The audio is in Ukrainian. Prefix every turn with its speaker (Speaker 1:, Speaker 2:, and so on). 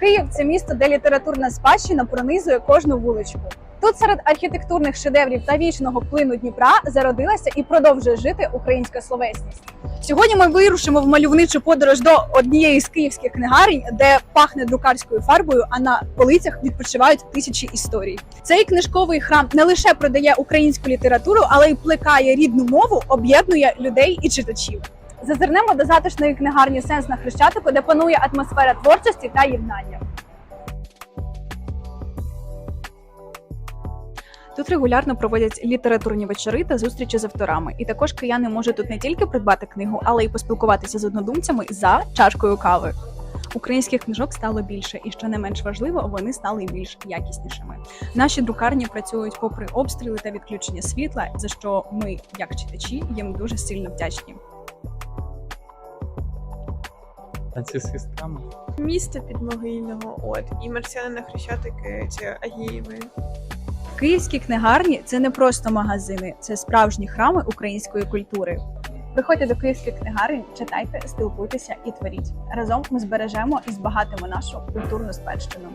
Speaker 1: Київ це місто, де літературна спадщина пронизує кожну вуличку. Тут серед архітектурних шедеврів та вічного плину Дніпра зародилася і продовжує жити українська словесність. Сьогодні ми вирушимо в мальовничу подорож до однієї з київських книгарень, де пахне друкарською фарбою, а на полицях відпочивають тисячі історій. Цей книжковий храм не лише продає українську літературу, але й плекає рідну мову, об'єднує людей і читачів. Зазирнемо до затишної книгарні Сенс на Хрещатику, де панує атмосфера творчості та єднання. Тут регулярно проводять літературні вечори та зустрічі з авторами. І також кияни можуть тут не тільки придбати книгу, але й поспілкуватися з однодумцями за чашкою кави. Українських книжок стало більше, і що не менш важливо, вони стали більш якіснішими. Наші друкарні працюють попри обстріли та відключення світла, за що ми, як читачі, їм дуже сильно вдячні.
Speaker 2: А ці системи?
Speaker 3: Місто підмогильного, от і марсіани хрещатики чи Агієви.
Speaker 1: Київські книгарні це не просто магазини, це справжні храми української культури. Приходьте до київських книгарень, читайте, спілкуйтеся і творіть. Разом ми збережемо і збагатимо нашу культурну спадщину.